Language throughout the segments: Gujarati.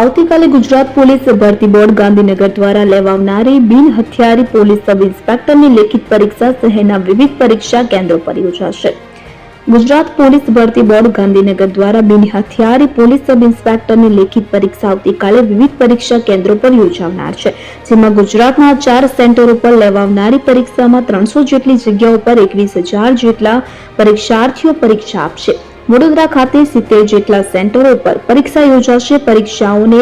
આવતીકાલે ગુજરાત પોલીસ ભરતી બોર્ડ ગાંધીનગર દ્વારા લેવાનારી બિન હથિયારી પોલીસ સબ ઇન્સ્પેક્ટરની લેખિત પરીક્ષા શહેરના વિવિધ પરીક્ષા કેન્દ્રો પર યોજાશે. ગુજરાત પોલીસ ભરતી બોર્ડ ગાંધીનગર દ્વારા બિન હથિયારી પોલીસ સબ ઇન્સ્પેક્ટરની લેખિત પરીક્ષા આવતીકાલે વિવિધ પરીક્ષા કેન્દ્રો પર યોજાનાર છે, જેમાં ગુજરાતના ચાર સેન્ટરો પર લેવાનારી પરીક્ષામાં ત્રણસો જેટલી જગ્યાઓ પર એકવીસ હજાર જેટલા પરીક્ષાર્થીઓ પરીક્ષા આપશે. વડોદરા ખાતે સિત્તેર જેટલા સેન્ટરો પર પરીક્ષા યોજાશે. પરીક્ષાઓને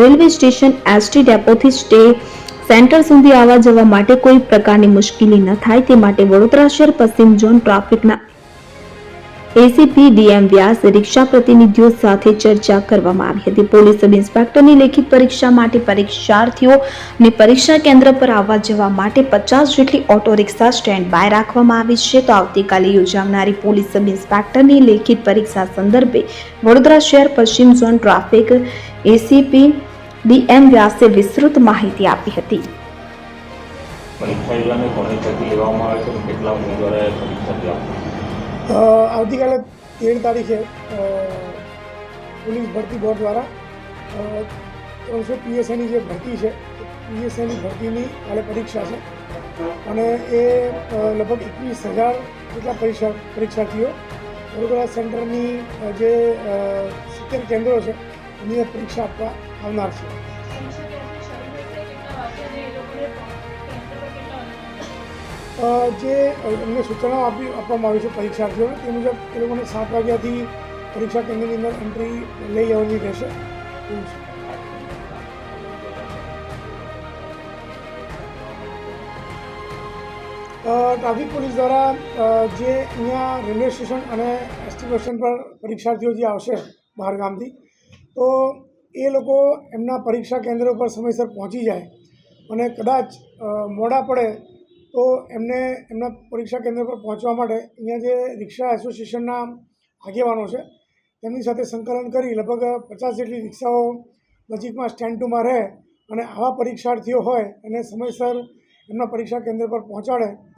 રેલવે સ્ટેશન, એસટી ડેપોથી સ્ટે સેન્ટર સુધી આવવા જવા માટે કોઈ પ્રકારની મુશ્કેલી ન થાય. તે માટે વડોદરા શહેર પશ્ચિમ ઝોન ટ્રાફિકના એસીપી ડીએમ વ્યાસ રિક્ષા પ્રતિનિધિઓ સાથે ચર્ચા કરવામાં આવી હતી. પોલીસ સબ ઇન્સ્પેક્ટરની લેખિત પરીક્ષા માટે પરીક્ષાર્થીઓને પરીક્ષા કેન્દ્ર પર આવવા જવા માટે પચાસ જેટલી ઓટો રિક્ષા સ્ટેન્ડ બાય રાખવામાં આવી છે. તો આવતીકાલે યોજાનારી પોલીસ સબ ઇન્સ્પેક્ટરની લેખિત પરીક્ષા સંદર્ભે વડોદરા શહેર પશ્ચિમ ઝોન ટ્રાફિક એસીપી ડીએમ વ્યાસે વિસ્તૃત માહિતી આપી હતી. પરીક્ષા લેવામાં આવે છે કેટલા ઉમેદવારોએ પરીક્ષા આવતીકાલે તેર તારીખે પોલીસ ભરતી બોર્ડ દ્વારા ત્રણસો પીએસઆઈની જે ભરતી છે પીએસઆઈની ભરતીની કાલે પરીક્ષા છે. અને એ લગભગ એકવીસ હજાર જેટલા પરીક્ષા, પરીક્ષાર્થીઓ વડોદરા સેન્ટરની જે સિત્તેર કેન્દ્રો છે, એની પરીક્ષા આપવા આવનાર છે. જે એમને સૂચનાઓ આપી, આપવામાં આવી છે પરીક્ષાર્થીઓને, તે મુજબ એ લોકોને સાત વાગ્યાથી પરીક્ષા કેન્દ્રની અંદર એન્ટ્રી લઈ લેવાની રહેશે. એવું છે. ટ્રાફિક પોલીસ દ્વારા જે અહીંયા રેલવે સ્ટેશન અને એસટી બસ સ્ટેન્ડ પર પરીક્ષાર્થીઓ જે આવશે બહાર ગામથી તો એ લોકો એમના પરીક્ષા કેન્દ્ર પર સમયસર પહોંચી જાય અને કદાચ મોડા પડે તો એમને એમના પરીક્ષા કેન્દ્ર પર પહોંચવા માટે અહીંયા જે રિક્ષા એસોસિએશનના આગેવાનો છે, તેમની સાથે સંકલન કરી લગભગ પચાસ જેટલી રિક્ષાઓ નજીકમાં સ્ટેન્ડ ટુમાં રહે અને આવા પરીક્ષાર્થીઓ હોય એને સમયસર એમના પરીક્ષા કેન્દ્ર પર પહોંચાડે.